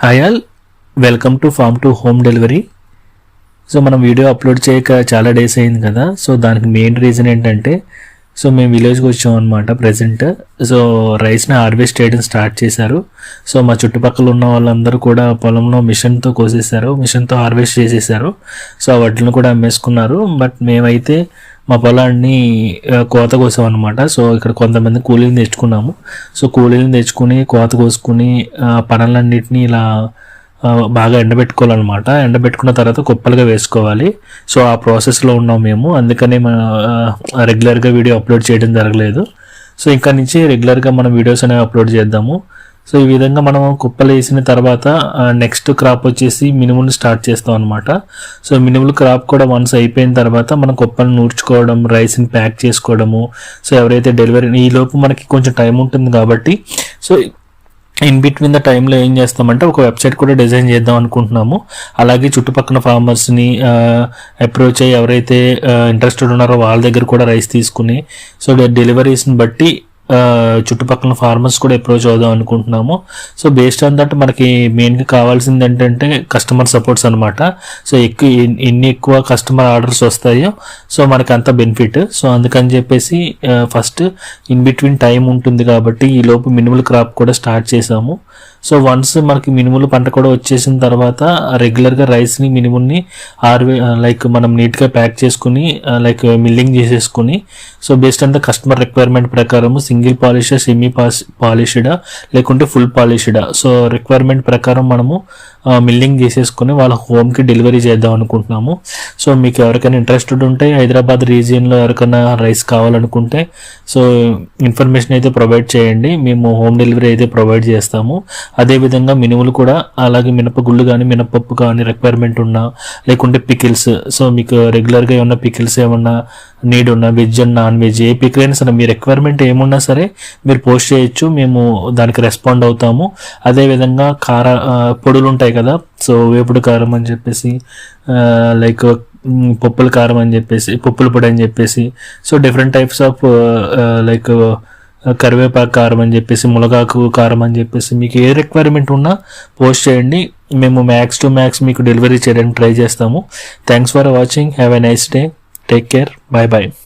Hi all welcome to farm to home delivery so మనం video upload చేయక చాలా days అయింది కదా సో దానికి మెయిన్ రీజన్ ఏంటంటే సో మేము విలేజ్కి వచ్చాం అనమాట ప్రజెంట్ సో రైస్ని హార్వెస్ట్ చేయడం స్టార్ట్ చేశారు. సో మా చుట్టుపక్కల ఉన్న వాళ్ళందరూ కూడా పొలంలో మిషన్తో కోసేశారు మిషన్తో హార్వెస్ట్ చేసేసారు సో ఆ వడ్లను కూడా అమ్మేసుకున్నారు. బట్ మేమైతే మా పొలాన్ని కోత కోసాం అనమాట సో ఇక్కడ కొంతమంది కూలీని తెచ్చుకున్నాము సో కూలీని తెచ్చుకుని కోత కోసుకుని పనులన్నింటినీ పనులన్నిటిని ఇలా బాగా ఎండబెట్టుకోవాలన్నమాట. ఎండబెట్టుకున్న తర్వాత కుప్పలుగా వేసుకోవాలి. సో ఆ ప్రాసెస్లో ఉన్నాం మేము. అందుకనే మన రెగ్యులర్గా వీడియో అప్లోడ్ చేయడం జరగలేదు. సో ఇంకా నుంచి రెగ్యులర్గా మనం వీడియోస్ అనేవి అప్లోడ్ చేద్దాము. సో ఈ విధంగా మనం కుప్పలు వేసిన తర్వాత నెక్స్ట్ క్రాప్ వచ్చేసి మినుములు స్టార్ట్ చేస్తాం అనమాట సో మినుములు క్రాప్ కూడా వన్స్ అయిపోయిన తర్వాత మనం కుప్పలు నూర్చుకోవడం రైస్ని ప్యాక్ చేసుకోవడము సో ఎవరైతే డెలివరీ ఈ లోపు మనకి కొంచెం టైం ఉంటుంది కాబట్టి సో ఇన్ బిట్వీన్ ద టైంలో ఏం చేస్తామంటే ఒక వెబ్సైట్ కూడా డిజైన్ చేద్దాం అనుకుంటున్నాము. అలాగే చుట్టుపక్కల ఫార్మర్స్ని అప్రోచ్ అయ్యి ఎవరైతే ఇంట్రెస్టెడ్ ఉన్నారో వాళ్ళ దగ్గర కూడా రైస్ తీసుకుని సో డెలివరీస్ని బట్టి చుట్టుపక్కల ఫార్మర్స్ కూడా అప్రోచ్ అవుదాం అనుకుంటున్నాము. సో బేస్డ్ ఆన్ దట్ మనకి మెయిన్గా కావాల్సింది ఏంటంటే కస్టమర్ సపోర్ట్స్ అనమాట సో ఎక్కువ ఎన్ని ఎక్కువ కస్టమర్ ఆర్డర్స్ వస్తాయో సో మనకి అంత బెనిఫిట్ సో అందుకని చెప్పేసి ఫస్ట్ ఇన్ బిట్వీన్ టైం ఉంటుంది కాబట్టి ఈ లోపు మినిమల్ క్రాప్ కూడా స్టార్ట్ చేసాము. సో వన్స్ మనకి మినుములు పంట కూడా వచ్చేసిన తర్వాత రెగ్యులర్గా రైస్ని మినుముల్ని ఆర్వే లైక్ మనం నీట్గా ప్యాక్ చేసుకుని లైక్ మిల్లింగ్ చేసేసుకుని so based on the customer requirement ప్రకారం సింగిల్ పాలిష్ సెమీ పాస్ పాలిష్డా లేకుంటే ఫుల్ పాలిష్డా సో రిక్వైర్మెంట్ ప్రకారం మనము మిల్లింగ్ చేసేసుకుని వాళ్ళ హోమ్కి డెలివరీ చేద్దాం అనుకుంటున్నాము. సో మీకు ఎవరికైనా ఇంట్రెస్టెడ్ ఉంటే హైదరాబాద్ రీజియన్లో ఎవరికైనా రైస్ కావాలనుకుంటే సో ఇన్ఫర్మేషన్ అయితే ప్రొవైడ్ చేయండి. మేము హోమ్ డెలివరీ అయితే ప్రొవైడ్ చేస్తాము. అదేవిధంగా మినుములు కూడా అలాగే మినపగుళ్ళు కానీ మినపప్పు కానీ రిక్వైర్మెంట్ ఉన్నా లేకుంటే పికిల్స్ సో మీకు రెగ్యులర్గా ఏమన్నా పికిల్స్ ఏమన్నా నీడ్ ఉన్న వెజ్ అండ్ నాన్ వెజ్ ఏ పికిల్ అయినా సరే మీ రిక్వైర్మెంట్ ఏమున్నా సరే మీరు పోస్ట్ చేయొచ్చు మేము దానికి రెస్పాండ్ అవుతాము. అదేవిధంగా కార పొడులు ఉంటాయి కదా సో వేపుడు కారం అని చెప్పేసి లైక్ పప్పుల కారం అని చెప్పేసి పప్పుల పొడి అని చెప్పేసి so different types of like కరివేపాకు కారం అని చెప్పేసి మునగాకు కారం అని చెప్పేసి మీకు ఏ రిక్వైర్మెంట్ ఉన్నా పోస్ట్ చేయండి. మేము మ్యాక్స్ టు మ్యాక్స్ మీకు డెలివరీ చేయడానికి ట్రై చేస్తాము. Thanks for watching have a nice day Take care. Bye bye.